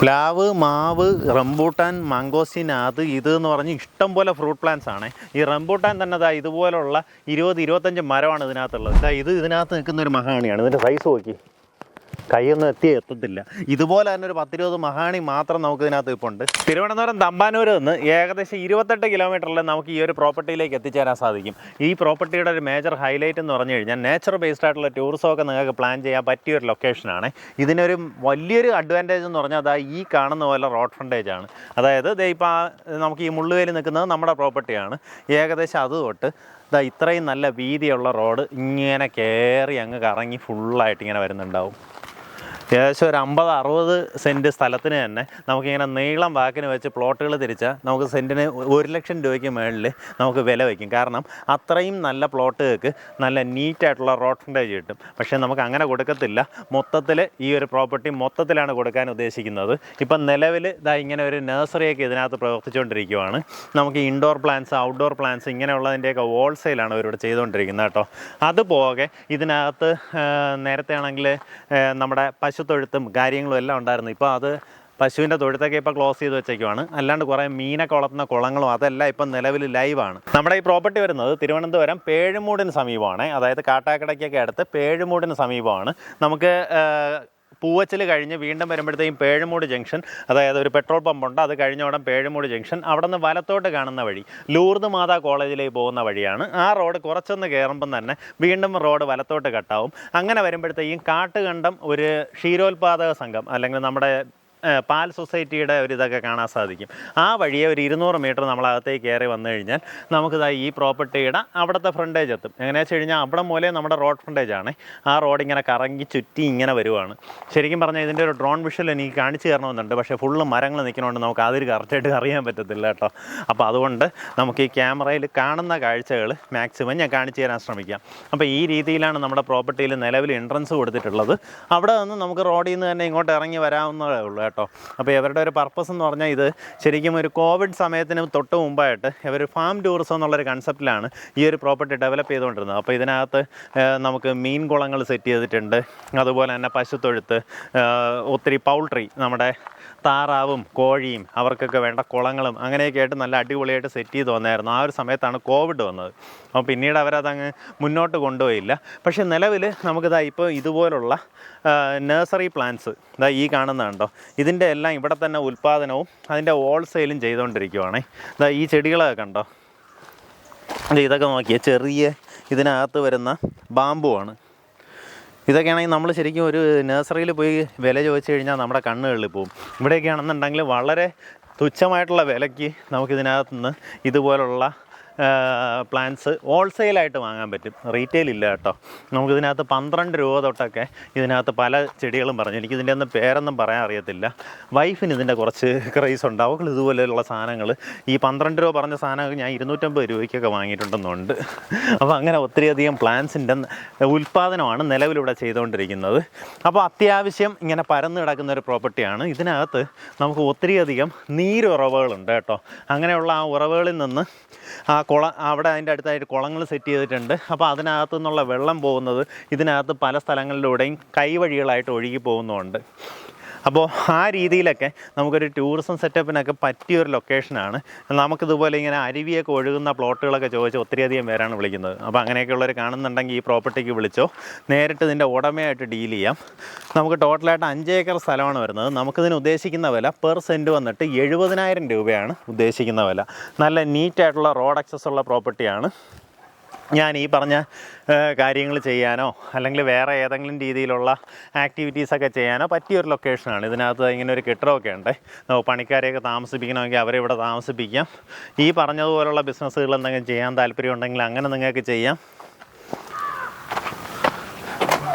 പ്ലാവ് മാവ് റംബൂട്ടാൻ മാങ്കോസിൻ അത് ഇത് എന്ന് പറഞ്ഞ് ഇഷ്ടം പോലെ ഫ്രൂട്ട് പ്ലാന്റ്സ് ആണ്. ഈ റംബൂട്ടാൻ തന്നെ അതാ ഇതുപോലുള്ള ഇരുപത് ഇരുപത്തഞ്ച് മരമാണ് ഇതിനകത്തുള്ളത്. ഇത് ഇതിനകത്ത് നിൽക്കുന്ന ഒരു മഹാണിയാണ്. ഇതിന്റെ സൈസ് നോക്കി. കൈയൊന്നും എത്തി എത്തത്തില്ല. ഇതുപോലെ തന്നെ ഒരു പത്തിരുപത് മഹാണി മാത്രം നമുക്ക് ഇതിനകത്ത് ഇപ്പോൾ ഉണ്ട്. തിരുവനന്തപുരം തമ്പാനൂർ നിന്ന് ഏകദേശം ഇരുപത്തെട്ട് കിലോമീറ്ററിൽ നമുക്ക് ഈ ഒരു പ്രോപ്പർട്ടിയിലേക്ക് എത്തിച്ചേരാൻ സാധിക്കും. ഈ പ്രോപ്പർട്ടിയുടെ ഒരു മേജർ ഹൈലൈറ്റ് എന്ന് പറഞ്ഞു കഴിഞ്ഞാൽ നേച്ചർ ബേസ്ഡ് ആയിട്ടുള്ള ടൂറിസം ഒക്കെ നിങ്ങൾക്ക് പ്ലാൻ ചെയ്യാൻ പറ്റിയ ഒരു ലൊക്കേഷനാണ് ഇതിനൊരു വലിയൊരു അഡ്വാന്റേജ് എന്ന് പറഞ്ഞാൽ അതാ ഈ കാണുന്ന പോലെ റോഡ് ഫ്രണ്ടേജ് ആണ്. അതായത് ഇപ്പോൾ നമുക്ക് ഈ മുള്ളുവേലി നിൽക്കുന്നത് നമ്മുടെ പ്രോപ്പർട്ടിയാണ് ഏകദേശം അത് തൊട്ട് ഇതാ ഇത്രയും നല്ല വീതിയുള്ള റോഡ് ഇങ്ങനെ കയറി അങ്ങ് കറങ്ങി ഫുള്ളായിട്ട് ഇങ്ങനെ വരുന്നുണ്ടാവും. ഏകദേശം ഒരു അമ്പത് അറുപത് സെന്റ് സ്ഥലത്തിന് തന്നെ നമുക്കിങ്ങനെ നീളം വാക്കിന് വെച്ച് പ്ലോട്ടുകൾ തിരിച്ചാൽ നമുക്ക് സെന്റിന് ഒരു ലക്ഷം രൂപയ്ക്ക് മുകളിൽ നമുക്ക് വില വയ്ക്കും. കാരണം അത്രയും നല്ല പ്ലോട്ടുകൾക്ക് നല്ല നീറ്റായിട്ടുള്ള റോഡ് ഫ്രണ്ടേജ് കിട്ടും. പക്ഷേ നമുക്ക് അങ്ങനെ കൊടുക്കത്തില്ല. മൊത്തത്തിൽ ഈ ഒരു പ്രോപ്പർട്ടി മൊത്തത്തിലാണ് കൊടുക്കാൻ ഉദ്ദേശിക്കുന്നത്. ഇപ്പം നിലവിൽ ഇതാ ഇങ്ങനെ ഒരു നഴ്സറിയൊക്കെ ഇതിനകത്ത് പ്രവർത്തിച്ചുകൊണ്ടിരിക്കുവാണ്. നമുക്ക് ഇൻഡോർ പ്ലാന്റ്സ് ഔട്ട്ഡോർ പ്ലാന്റ്സ് ഇങ്ങനെയുള്ളതിന്റെയൊക്കെ ഹോൾസെയിലാണ് ഇവരിവിടെ ചെയ്തുകൊണ്ടിരിക്കുന്നത് കേട്ടോ. അതുപോകെ ഇതിനകത്ത് നേരത്തെ ആണെങ്കിൽ നമ്മുടെ പശുത്തൊഴുത്തും കാര്യങ്ങളും എല്ലാം ഉണ്ടായിരുന്നു. ഇപ്പോൾ അത് പശുവിന്റെ തൊഴുത്തൊക്കെ ഇപ്പോൾ ക്ലോസ് ചെയ്ത് വെച്ചേക്കുവാണ്. അല്ലാണ്ട് കുറേ മീനൊക്കെ വളർത്തുന്ന കുളങ്ങളും അതെല്ലാം ഇപ്പം നിലവിൽ ലൈവാണ് നമ്മുടെ ഈ പ്രോപ്പർട്ടി വരുന്നത് തിരുവനന്തപുരം പേഴുമൂടിന് സമീപമാണ്. അതായത് കാട്ടാക്കടയ്ക്കൊക്കെ അടുത്ത് പേഴുമൂടിന് സമീപമാണ്. നമുക്ക് പൂവച്ചൽ കഴിഞ്ഞ് വീണ്ടും വരുമ്പോഴത്തേക്കും പേഴുമൂട് ജംഗ്ഷൻ അതായത് ഒരു പെട്രോൾ പമ്പുണ്ട് അത് കഴിഞ്ഞ ഉടൻ പേഴുമൂട് ജംഗ്ഷൻ അവിടെ നിന്ന് വലത്തോട്ട് കാണുന്ന വഴി ലൂർദ് മാതാ കോളേജിലേക്ക് പോകുന്ന വഴിയാണ്. ആ റോഡ് കുറച്ചൊന്ന് കയറുമ്പം തന്നെ വീണ്ടും റോഡ് വലത്തോട്ട് കട്ടാവും അങ്ങനെ വരുമ്പോഴത്തേക്കും കാട്ടുകണ്ടം ഒരു ക്ഷീരോത്പാദക സംഘം അല്ലെങ്കിൽ നമ്മുടെ പാൽ സൊസൈറ്റിയുടെ ഒരു ഇതൊക്കെ കാണാൻ സാധിക്കും. ആ വഴിയെ ഒരു ഇരുന്നൂറ് മീറ്റർ നമ്മളകത്തേക്ക് കയറി വന്നു കഴിഞ്ഞാൽ നമുക്കിതാ ഈ പ്രോപ്പർട്ടിയുടെ അവിടുത്തെ ഫ്രണ്ടേജ് എത്തും. എങ്ങനെയാ വെച്ച് കഴിഞ്ഞാൽ അവിടെ മൂലേ നമ്മുടെ റോഡ് ഫ്രണ്ടേജ് ആണ്. ആ റോഡ് ഇങ്ങനെ കറങ്ങി ചുറ്റി ഇങ്ങനെ വരുവാണ്. ശരിക്കും പറഞ്ഞാൽ ഇതിന്റെ ഒരു ഡ്രോൺ വിഷൽ എനിക്ക് കാണിച്ചു തരണമെന്നുണ്ട്. പക്ഷേ ഫുള്ള് മരങ്ങൾ നിൽക്കുന്നതുകൊണ്ട് നമുക്ക് അതിൽ കറക്റ്റായിട്ട് അറിയാൻ പറ്റത്തില്ല കേട്ടോ. അപ്പോൾ അതുകൊണ്ട് നമുക്ക് ഈ ക്യാമറയിൽ കാണുന്ന കാഴ്ചകൾ മാക്സിമം ഞാൻ കാണിച്ചു തരാൻ ശ്രമിക്കാം. അപ്പോൾ ഈ രീതിയിലാണ് നമ്മുടെ പ്രോപ്പർട്ടിയിൽ നിലവിൽ എൻട്രൻസ് കൊടുത്തിട്ടുള്ളത്. അവിടെ നിന്ന് നമുക്ക് റോഡിൽ നിന്ന് തന്നെ ഇങ്ങോട്ട് ഇറങ്ങി വരാവുന്നതേ ഉള്ളൂ കേട്ടോ. അപ്പോൾ ഇവരുടെ ഒരു പർപ്പസ് എന്ന് പറഞ്ഞാൽ ഇത് ശരിക്കും ഒരു കോവിഡ് സമയത്തിന് തൊട്ട് മുമ്പായിട്ട് ഇവർ ഫാം ടൂറിസം എന്നുള്ളൊരു കൺസെപ്റ്റിലാണ് ഈ ഒരു പ്രോപ്പർട്ടി ഡെവലപ്പ് ചെയ്തുകൊണ്ടിരുന്നത്. അപ്പോൾ ഇതിനകത്ത് നമുക്ക് മീൻ കുളങ്ങൾ സെറ്റ് ചെയ്തിട്ടുണ്ട്. അതുപോലെ തന്നെ പശുത്തൊഴുത്ത് ഒത്തിരി പൗൾട്രി നമ്മുടെ താറാവും കോഴിയും അവർക്കൊക്കെ വേണ്ട കുളങ്ങളും അങ്ങനെയൊക്കെ ആയിട്ട് നല്ല അടിപൊളിയായിട്ട് സെറ്റ് ചെയ്ത് വന്നായിരുന്നു. ആ ഒരു സമയത്താണ് കോവിഡ് വന്നത്. അപ്പോൾ പിന്നീട് അവരതങ്ങ് മുന്നോട്ട് കൊണ്ടുപോയില്ല. പക്ഷേ നിലവിൽ നമുക്കിതാ ഇപ്പോൾ ഇതുപോലുള്ള നഴ്സറി പ്ലാന്റ്സ് ഇതാ ഈ കാണുന്ന കണ്ടോ? ഇതിന്റെ എല്ലാം ഇവിടെ തന്നെ ഉൽപ്പാദനവും അതിന്റെ ഹോൾസെയിലും ചെയ്തുകൊണ്ടിരിക്കുവാണ് ഇതാ ഈ ചെടികളൊക്കെ കണ്ടോ? ഇതൊക്കെ നോക്കിയേ ചെറിയ ഇതിനകത്ത് വരുന്ന ബാമ്പുവാണ് ഇതൊക്കെയാണെങ്കിൽ നമ്മൾ ശരിക്കും ഒരു നഴ്സറിയിൽ പോയി വില ചോദിച്ചു കഴിഞ്ഞാൽ നമ്മുടെ കണ്ണുകളിൽ പോവും. ഇവിടെയൊക്കെ ആണെന്നുണ്ടെങ്കിൽ വളരെ തുച്ഛമായിട്ടുള്ള വിലയ്ക്ക് നമുക്കിതിനകത്ത് നിന്ന് ഇതുപോലുള്ള പ്ലാന്റ്സ് ഹോൾസെയിലായിട്ട് വാങ്ങാൻ പറ്റും. റീറ്റെയിൽ ഇല്ല കേട്ടോ. നമുക്കിതിനകത്ത് പന്ത്രണ്ട് രൂപ തൊട്ടൊക്കെ ഇതിനകത്ത് പല ചെടികളും പറഞ്ഞു. എനിക്ക് ഇതിന്റെ ഒന്നും പേരൊന്നും പറയാൻ അറിയത്തില്ല. വൈഫിന് ഇതിന്റെ കുറച്ച് ക്രൈസ് ഉണ്ട്. അവൾ ഇതുപോലെയുള്ള സാധനങ്ങൾ ഈ പന്ത്രണ്ട് രൂപ പറഞ്ഞ സാധനങ്ങൾ ഞാൻ ഇരുന്നൂറ്റമ്പത് രൂപയ്ക്കൊക്കെ വാങ്ങിയിട്ടുണ്ടെന്നുണ്ട്. അപ്പോൾ അങ്ങനെ ഒത്തിരിയധികം പ്ലാന്റ്സിന്റെ ഉൽപ്പാദനമാണ് നിലവിലിവിടെ ചെയ്തുകൊണ്ടിരിക്കുന്നത്. അപ്പോൾ അത്യാവശ്യം ഇങ്ങനെ പരന്ന് കിടക്കുന്ന ഒരു പ്രോപ്പർട്ടിയാണ് ഇതിനകത്ത് നമുക്ക് ഒത്തിരിയധികം നീരുറവകളുണ്ട് കേട്ടോ. അങ്ങനെയുള്ള ആ ഉറവുകളിൽ നിന്ന് ആ കുള അവിടെ അതിന്റെ അടുത്തായിട്ട് കുളങ്ങൾ സെറ്റ് ചെയ്തിട്ടുണ്ട്. അപ്പോൾ അതിനകത്തു നിന്നുള്ള വെള്ളം പോകുന്നത് ഇതിനകത്ത് പല സ്ഥലങ്ങളിലൂടെയും കൈവഴികളായിട്ട് ഒഴുകി പോകുന്നുമുണ്ട് അപ്പോൾ ആ രീതിയിലൊക്കെ നമുക്കൊരു ടൂറിസം സെറ്റപ്പിനൊക്കെ പറ്റിയ ഒരു ലൊക്കേഷനാണ്. നമുക്കിതുപോലെ ഇങ്ങനെ അരുവിയൊക്കെ ഒഴുകുന്ന പ്ലോട്ടുകളൊക്കെ ചോദിച്ച് ഒത്തിരിയധികം പേരാണ് വിളിക്കുന്നത്. അപ്പോൾ അങ്ങനെയൊക്കെയുള്ളവർ കാണുന്നുണ്ടെങ്കിൽ ഈ പ്രോപ്പർട്ടിക്ക് വിളിച്ചോ. നേരിട്ട് ഇതിന്റെ ഉടമയായിട്ട് ഡീൽ ചെയ്യാം. നമുക്ക് ടോട്ടലായിട്ട് അഞ്ച് ഏക്കർ സ്ഥലമാണ് വരുന്നത്. നമുക്കിതിന് ഉദ്ദേശിക്കുന്ന വില പെർ സെന്റ് വന്നിട്ട് എഴുപതിനായിരം രൂപയാണ് ഉദ്ദേശിക്കുന്ന വില. നല്ല നീറ്റായിട്ടുള്ള റോഡ് ആക്സസ് ഉള്ള പ്രോപ്പർട്ടിയാണ്. ഞാൻ ഈ പറഞ്ഞ കാര്യങ്ങൾ ചെയ്യാനോ അല്ലെങ്കിൽ വേറെ ഏതെങ്കിലും രീതിയിലുള്ള ആക്ടിവിറ്റീസൊക്കെ ചെയ്യാനോ പറ്റിയ ഒരു ലൊക്കേഷനാണ് ഇതിനകത്ത് ഇങ്ങനെ ഒരു കെട്ടിടമൊക്കെ ഉണ്ട്. പണിക്കാരെയൊക്കെ താമസിപ്പിക്കണമെങ്കിൽ അവരെ ഇവിടെ താമസിപ്പിക്കാം. ഈ പറഞ്ഞതുപോലുള്ള ബിസിനസ്സുകൾ എന്തെങ്കിലും ചെയ്യാൻ താല്പര്യമുണ്ടെങ്കിൽ അങ്ങനെ നിങ്ങൾക്ക് ചെയ്യാം.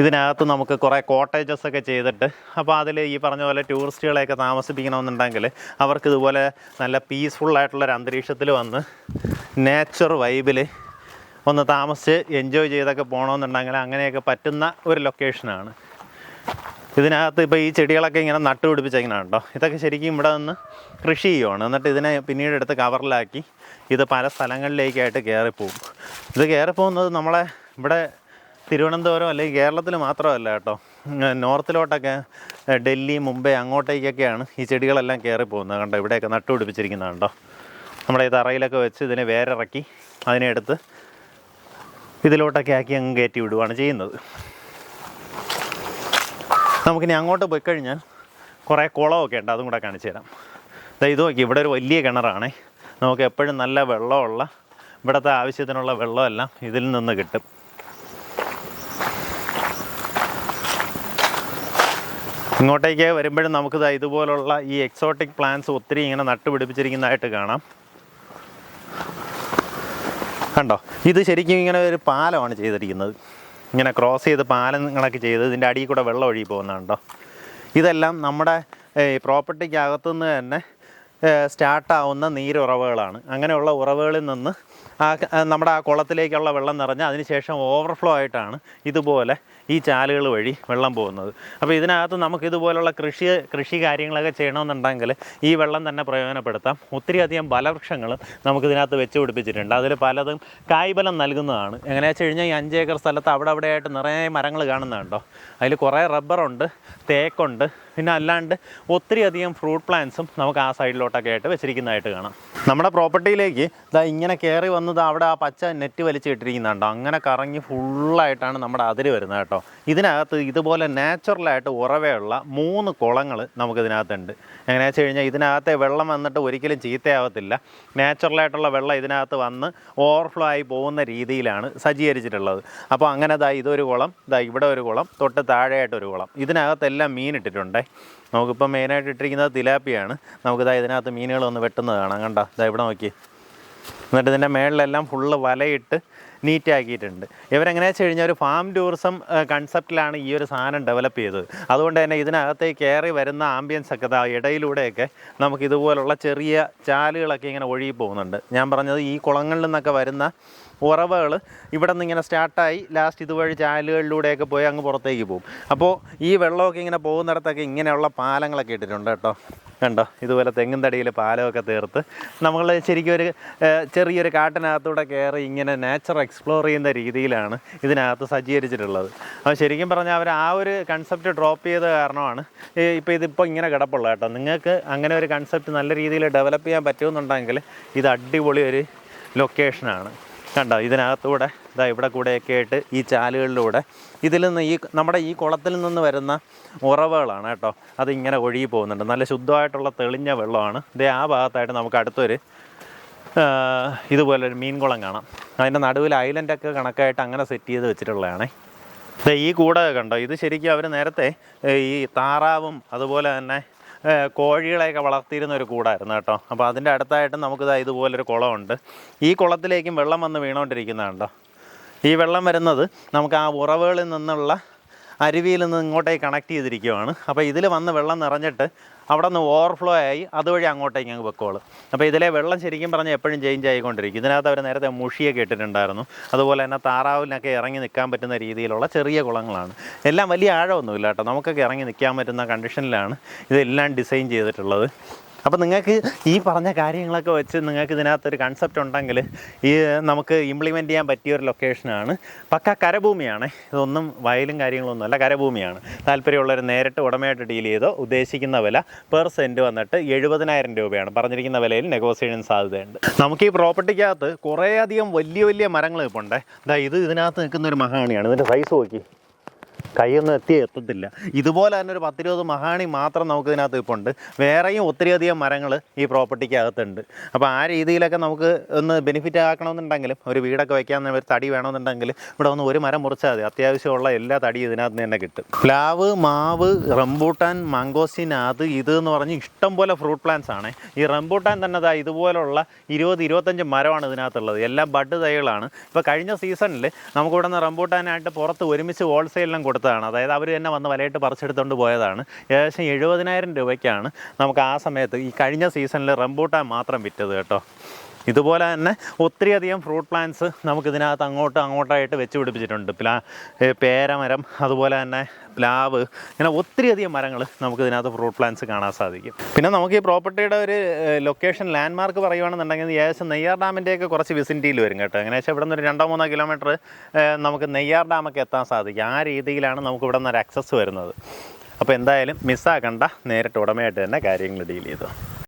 ഇതിനകത്ത് നമുക്ക് കുറേ കോട്ടേജസ് ഒക്കെ ചെയ്തിട്ട് അപ്പോൾ അതിൽ ഈ പറഞ്ഞ പോലെ ടൂറിസ്റ്റുകളെയൊക്കെ താമസിപ്പിക്കണമെന്നുണ്ടെങ്കിൽ അവർക്ക് ഇതുപോലെ നല്ല പീസ്ഫുള്ളായിട്ടുള്ളൊരു അന്തരീക്ഷത്തിൽ വന്ന് നേച്ചർ വൈബിൽ ഒന്ന് താമസിച്ച് എൻജോയ് ചെയ്തൊക്കെ പോകണമെന്നുണ്ടെങ്കിൽ അങ്ങനെയൊക്കെ പറ്റുന്ന ഒരു ലൊക്കേഷനാണ് ഇതിനകത്ത് ഇപ്പോൾ ഈ ചെടികളൊക്കെ ഇങ്ങനെ നട്ടുപിടിപ്പിച്ചേക്കണം കേട്ടോ ഇതൊക്കെ ശരിക്കും ഇവിടെ നിന്ന് കൃഷി ചെയ്യുവാണ്. എന്നിട്ട് ഇതിനെ പിന്നീട് എടുത്ത് കവറിലാക്കി ഇത് പല സ്ഥലങ്ങളിലേക്കായിട്ട് കയറിപ്പോവും ഇത് കയറിപ്പോകുന്നത് നമ്മളെ ഇവിടെ തിരുവനന്തപുരം അല്ലെങ്കിൽ കേരളത്തിൽ മാത്രമല്ല കേട്ടോ. നോർത്തിലോട്ടൊക്കെ ഡൽഹി മുംബൈ അങ്ങോട്ടേക്കൊക്കെയാണ് ഈ ചെടികളെല്ലാം കയറി പോകുന്നത് കണ്ടോ ഇവിടെയൊക്കെ നട്ടുപിടിപ്പിച്ചിരിക്കുന്നത് കണ്ടോ? നമ്മുടെ ഈ തറയിലൊക്കെ വെച്ച് ഇതിനെ വേരിറക്കി അതിനെ എടുത്ത് ഇതിലോട്ടൊക്കെ ആക്കി അങ്ങ് കയറ്റി വിടുകയാണ് ചെയ്യുന്നത്. നമുക്കിനി അങ്ങോട്ട് പോയി കഴിഞ്ഞാൽ കുറേ കുളമൊക്കെ ഉണ്ട് അതും കൂടെ കാണിച്ചു തരാം. ഇതാ ഇത് നോക്കി ഇവിടെ ഒരു വലിയ കിണറാണേ. നമുക്ക് എപ്പോഴും നല്ല വെള്ളമുള്ള ഇവിടുത്തെ ആവശ്യത്തിനുള്ള വെള്ളമെല്ലാം ഇതിൽ നിന്ന് കിട്ടും. ഇങ്ങോട്ടേക്ക് വരുമ്പോഴും നമുക്കിത് ഇതുപോലുള്ള ഈ എക്സോട്ടിക് പ്ലാന്റ്സ് ഒത്തിരി ഇങ്ങനെ നട്ടുപിടിപ്പിച്ചിരിക്കുന്നതായിട്ട് കാണാം. കണ്ടോ? ഇത് ശരിക്കും ഇങ്ങനെ ഒരു പാലമാണ് ചെയ്തിരിക്കുന്നത്. ഇങ്ങനെ ക്രോസ് ചെയ്ത് പാലങ്ങളൊക്കെ ചെയ്ത് ഇതിന്റെ അടിയിൽ കൂടെ വെള്ളം ഒഴുകി പോകുന്നുണ്ടോ ഇതെല്ലാം നമ്മുടെ ഈ പ്രോപ്പർട്ടിക്കകത്തുനിന്ന് തന്നെ സ്റ്റാർട്ടാവുന്ന നീരുറവകളാണ്. അങ്ങനെയുള്ള ഉറവുകളിൽ നിന്ന് ആ നമ്മുടെ ആ കുളത്തിലേക്കുള്ള വെള്ളം നിറഞ്ഞ് അതിനുശേഷം ഓവർഫ്ലോ ആയിട്ടാണ് ഇതുപോലെ ഈ ചാലുകൾ വഴി വെള്ളം പോകുന്നത്. അപ്പോൾ ഇതിനകത്ത് നമുക്ക് ഇതുപോലുള്ള കൃഷി കൃഷി കാര്യങ്ങളൊക്കെ ചെയ്യണമെന്നുണ്ടെങ്കിൽ ഈ വെള്ളം തന്നെ പ്രയോജനപ്പെടുത്താം. ഒത്തിരി അധികം ബലവൃക്ഷങ്ങൾ നമുക്ക് ഇതിനകത്ത് വെച്ച് പിടിപ്പിച്ചിട്ടുണ്ട്. അതിൽ പലതും കായ്ബലം നൽകുന്നതാണ്. എങ്ങനെയാ വെച്ച് കഴിഞ്ഞാൽ ഈ അഞ്ച് ഏക്കർ സ്ഥലത്ത് അവിടെ അവിടെ ആയിട്ട് നിറയെ മരങ്ങൾ കാണുന്നുണ്ടോ? അതിൽ കുറേ റബ്ബറുണ്ട് തേക്കുണ്ട്. പിന്നെ അല്ലാണ്ട് ഒത്തിരി അധികം ഫ്രൂട്ട് പ്ലാന്റ്സും നമുക്ക് ആ സൈഡിലോട്ടൊക്കെ ആയിട്ട് വെച്ചിരിക്കുന്നതായിട്ട് കാണാം. നമ്മുടെ പ്രോപ്പർട്ടിയിലേക്ക് ഇതാ ഇങ്ങനെ കയറി വന്നത് അവിടെ ആ പച്ച നെറ്റ് വലിച്ച് ഇട്ടിരിക്കുന്നുണ്ടോ അങ്ങനെ കറങ്ങി ഫുള്ളായിട്ടാണ് നമ്മുടെ അതിര് വരുന്നത് കേട്ടോ. ഇതിനകത്ത് ഇതുപോലെ നാച്ചുറലായിട്ട് ഉറവയുള്ള മൂന്ന് കുളങ്ങൾ നമുക്കിതിനകത്തുണ്ട്. എങ്ങനെയാ വെച്ച് കഴിഞ്ഞാൽ ഇതിനകത്തെ വെള്ളം വന്നിട്ട് ഒരിക്കലും ചീത്തയാവത്തില്ല. നാച്ചുറലായിട്ടുള്ള വെള്ളം ഇതിനകത്ത് വന്ന് ഓവർഫ്ലോ ആയി പോകുന്ന രീതിയിലാണ് സജ്ജീകരിച്ചിട്ടുള്ളത്. അപ്പോൾ അങ്ങനെ ദാ ഇതൊരു കുളം ദാ ഇവിടെ ഒരു കുളം തൊട്ട് താഴെയായിട്ടൊരു കുളം. ഇതിനകത്തെല്ലാം മീൻ ഇട്ടിട്ടുണ്ടേ. നമുക്കിപ്പോൾ മെയിനായിട്ട് ഇട്ടിരിക്കുന്നത് തിലാപ്പിയാണ്. നമുക്കിതാ ഇതിനകത്ത് മീനുകൾ ഒന്ന് വെട്ടുന്നത് കാണാം. കണ്ടോ? ഇതാ ഇവിടെ നോക്കി. എന്നിട്ട് ഇതിന്റെ മേളിലെല്ലാം ഫുള്ള് വലയിട്ട് നീറ്റാക്കിയിട്ടുണ്ട് ഇവരെങ്ങനെയാണെന്ന് ഇവരെങ്ങനെയാ വെച്ച് കഴിഞ്ഞാൽ ഒരു ഫാം ടൂറിസം കൺസെപ്റ്റിലാണ് ഈ ഒരു സാധനം ഡെവലപ്പ് ചെയ്തത്. അതുകൊണ്ട് തന്നെ ഇതിനകത്തേക്ക് കയറി വരുന്ന ആംബിയൻസ് ഒക്കെ ഇടയിലൂടെയൊക്കെ നമുക്ക് ഇതുപോലുള്ള ചെറിയ ചാലുകളൊക്കെ ഇങ്ങനെ ഒഴുകി പോകുന്നുണ്ട്. ഞാൻ പറഞ്ഞത് ഈ കുളങ്ങളിൽ നിന്നൊക്കെ വരുന്ന ഉറവകൾ ഇവിടെ നിന്ന് ഇങ്ങനെ സ്റ്റാർട്ടായി ലാസ്റ്റ് ഇതുവഴി ചാലുകളിലൂടെയൊക്കെ പോയി അങ്ങ് പുറത്തേക്ക് പോകും. അപ്പോൾ ഈ വെള്ളമൊക്കെ ഇങ്ങനെ പോകുന്നിടത്തൊക്കെ ഇങ്ങനെയുള്ള പാലങ്ങളൊക്കെ ഇട്ടിട്ടുണ്ട് കേട്ടോ. കണ്ടോ? ഇതുപോലെ തെങ്ങും തടിയിൽ പാലമൊക്കെ തീർത്ത് നമ്മൾ ശരിക്കും ഒരു ചെറിയൊരു കാട്ടിനകത്തൂടെ കയറി ഇങ്ങനെ നേച്ചർ എക്സ്പ്ലോർ ചെയ്യുന്ന രീതിയിലാണ് ഇതിനകത്ത് സജ്ജീകരിച്ചിട്ടുള്ളത്. അപ്പോൾ ശരിക്കും പറഞ്ഞാൽ അവർ ആ ഒരു കൺസെപ്റ്റ് ഡ്രോപ്പ് ചെയ്ത കാരണമാണ് ഇപ്പോൾ ഇതിപ്പോൾ ഇങ്ങനെ കിടപ്പുള്ളത് കേട്ടോ. നിങ്ങൾക്ക് അങ്ങനെ ഒരു കൺസെപ്റ്റ് നല്ല രീതിയിൽ ഡെവലപ്പ് ചെയ്യാൻ പറ്റുമെന്നുണ്ടെങ്കിൽ ഇത് അടിപൊളി ഒരു ലൊക്കേഷനാണ് കണ്ടോ ഇതിനകത്തൂടെ ഇതാ ഇവിടെ കൂടെയൊക്കെ ആയിട്ട് ഈ ചാലുകളിലൂടെ ഇതിൽ നിന്ന് ഈ നമ്മുടെ ഈ കുളത്തിൽ നിന്ന് വരുന്ന ഉറവകളാണ് കേട്ടോ. അതിങ്ങനെ ഒഴുകി പോകുന്നുണ്ട്. നല്ല ശുദ്ധമായിട്ടുള്ള തെളിഞ്ഞ വെള്ളമാണ്. ഇതേ ആ ഭാഗത്തായിട്ട് നമുക്ക് അടുത്തൊരു ഇതുപോലൊരു മീൻകുളം കാണാം. അതിന്റെ നടുവിൽ ഐലൻഡൊക്കെ കണക്കായിട്ട് അങ്ങനെ സെറ്റ് ചെയ്ത് വെച്ചിട്ടുള്ളതാണേ. ഈ കൂടെ കണ്ടോ? ഇത് ശരിക്കും അവർ നേരത്തെ ഈ താറാവും അതുപോലെ തന്നെ കോഴികളെയൊക്കെ വളർത്തിയിരുന്ന ഒരു കൂടായിരുന്നു കേട്ടോ. അപ്പോൾ അതിന്റെ അടുത്തായിട്ട് നമുക്കിതാ ഇതുപോലൊരു കുളമുണ്ട്. ഈ കുളത്തിലേക്കും വെള്ളം വന്ന് വീണുകൊണ്ടിരിക്കുന്നതുണ്ടോ ഈ വെള്ളം വരുന്നത് നമുക്ക് ആ ഉറവുകളിൽ നിന്നുള്ള അരുവിയിൽ നിന്ന് ഇങ്ങോട്ടേക്ക് കണക്ട് ചെയ്തിരിക്കുകയാണ് അപ്പോൾ ഇതിൽ വന്ന് വെള്ളം നിറഞ്ഞിട്ട് അവിടെ നിന്ന് ഓവർഫ്ലോ ആയി അതുവഴി അങ്ങോട്ടേക്ക് അങ്ങ് വെക്കോളൂ. അപ്പോൾ ഇതിലെ വെള്ളം ശരിക്കും പറഞ്ഞാൽ എപ്പോഴും ചേഞ്ച് ആയിക്കൊണ്ടിരിക്കും. ഇതിനകത്ത് അവർ നേരത്തെ മുഷിയൊക്കെ ഇട്ടിട്ടുണ്ടായിരുന്നു. അതുപോലെ തന്നെ താറാവിനൊക്കെ ഇറങ്ങി നിൽക്കാൻ പറ്റുന്ന രീതിയിലുള്ള ചെറിയ കുളങ്ങളാണ്. എല്ലാം വലിയ ആഴമൊന്നുമില്ല കേട്ടോ നമുക്കൊക്കെ ഇറങ്ങി നിൽക്കാൻ പറ്റുന്ന കണ്ടീഷനിലാണ് ഇതെല്ലാം ഡിസൈൻ ചെയ്തിട്ടുള്ളത്. അപ്പോൾ നിങ്ങൾക്ക് ഈ പറഞ്ഞ കാര്യങ്ങളൊക്കെ വെച്ച് നിങ്ങൾക്ക് ഇതിനകത്തൊരു കൺസെപ്റ്റ് ഉണ്ടെങ്കിൽ ഈ നമുക്ക് ഇംപ്ലിമെന്റ് ചെയ്യാൻ പറ്റിയ ഒരു ലൊക്കേഷനാണ് പക്ക കരഭൂമിയാണ്. ഇതൊന്നും വയലും കാര്യങ്ങളൊന്നും അല്ല കരഭൂമിയാണ്. താല്പര്യമുള്ളവർ നേരിട്ട് ഉടമയായിട്ട് ഡീൽ ചെയ്തോ ഉദ്ദേശിക്കുന്ന വില പെർ സെന്റ് വന്നിട്ട് എഴുപതിനായിരം രൂപയാണ്. പറഞ്ഞിരിക്കുന്ന വിലയിൽ നെഗോസിയേഷൻ സാധ്യതയുണ്ട്. നമുക്ക് ഈ പ്രോപ്പർട്ടിക്കകത്ത് കുറേയധികം വലിയ വലിയ മരങ്ങൾ ഇപ്പോൾ ഉണ്ട്. ഇതാ ഇത് ഇതിനകത്ത് നിൽക്കുന്ന ഒരു മഹാണിയാണ്. ഇതിന്റെ സൈസ് നോക്കി. കൈയൊന്നും എത്തി എത്തത്തില്ല ഇതുപോലെ തന്നെ ഒരു പത്തിരുപത് മഹാണി മാത്രം നമുക്ക് ഇതിനകത്ത് ഇപ്പോൾ ഉണ്ട് വേറെയും ഒത്തിരിയധികം മരങ്ങൾ ഈ പ്രോപ്പർട്ടിക്കകത്തുണ്ട്. അപ്പോൾ ആ രീതിയിലൊക്കെ നമുക്ക് ഒന്ന് ബെനിഫിറ്റ് ആക്കണമെന്നുണ്ടെങ്കിലും ഒരു വീടൊക്കെ വയ്ക്കാൻ ഒരു തടി വേണമെന്നുണ്ടെങ്കിൽ ഇവിടെ ഒന്ന് ഒരു മരം മുറിച്ചാൽ മതി. അത്യാവശ്യമുള്ള എല്ലാ തടിയും ഇതിനകത്ത് തന്നെ കിട്ടും. പ്ലാവ് മാവ് റംബൂട്ടാൻ മാങ്കോസിൻ അത് ഇത് എന്ന് പറഞ്ഞ് ഇഷ്ടം പോലെ ഫ്രൂട്ട് പ്ലാന്റ്സ് ആണ്. ഈ റംബൂട്ടാൻ തന്നെ ദാ ഇതുപോലുള്ള ഇരുപത് ഇരുപത്തഞ്ച് മരമാണ് ഇതിനകത്തുള്ളത്. എല്ലാം ബഡ് തൈകളാണ്. ഇപ്പോൾ കഴിഞ്ഞ സീസണിൽ നമുക്ക് ഇവിടെ നിന്ന് റംബൂട്ടാനായിട്ട് പുറത്ത് ഒരുമിച്ച് ഹോൾസെയിലെല്ലാം കൊടുത്തതാണ്. അതായത് അവർ തന്നെ വന്ന് വലയിട്ട് പറിച്ചെടുത്തുകൊണ്ട് പോയതാണ്. ഏകദേശം എഴുപതിനായിരം രൂപയ്ക്കാണ് നമുക്ക് ആ സമയത്ത് ഈ കഴിഞ്ഞ സീസണിൽ റംബൂട്ടാൻ മാത്രം വിറ്റത് കേട്ടോ. ഇതുപോലെ തന്നെ ഒത്തിരിയധികം ഫ്രൂട്ട് പ്ലാന്റ്സ് നമുക്കിതിനകത്ത് അങ്ങോട്ടും അങ്ങോട്ടായിട്ട് വെച്ച് പിടിപ്പിച്ചിട്ടുണ്ട്. പ്ലാ പേരമരം അതുപോലെ തന്നെ പ്ലാവ് ഇങ്ങനെ ഒത്തിരിയധികം മരങ്ങൾ നമുക്കിതിനകത്ത് ഫ്രൂട്ട് പ്ലാന്റ്സ് കാണാൻ സാധിക്കും. പിന്നെ നമുക്ക് ഈ പ്രോപ്പർട്ടിയുടെ ഒരു ലൊക്കേഷൻ ലാൻഡ്മാർക്ക് പറയുകയാണെന്നുണ്ടെങ്കിൽ ഏകദേശം നെയ്യാർ ഡാമിന്റെയൊക്കെ കുറച്ച് വിസിനിറ്റിയിൽ വരും കേട്ടോ. ഏകദേശം ഇവിടെ നിന്ന് ഒരു രണ്ടോ മൂന്നോ കിലോമീറ്റർ നമുക്ക് നെയ്യാർ ഡാമൊക്കെ എത്താൻ സാധിക്കും. ആ രീതിയിലാണ് നമുക്ക് ഇവിടെ നിന്ന് ഒരു ആക്സസ് വരുന്നത്. അപ്പോൾ എന്തായാലും മിസ്സാക്കണ്ട നേരിട്ട് ഉടമയായിട്ട് തന്നെ കാര്യങ്ങൾ ഡീൽ ചെയ്തു.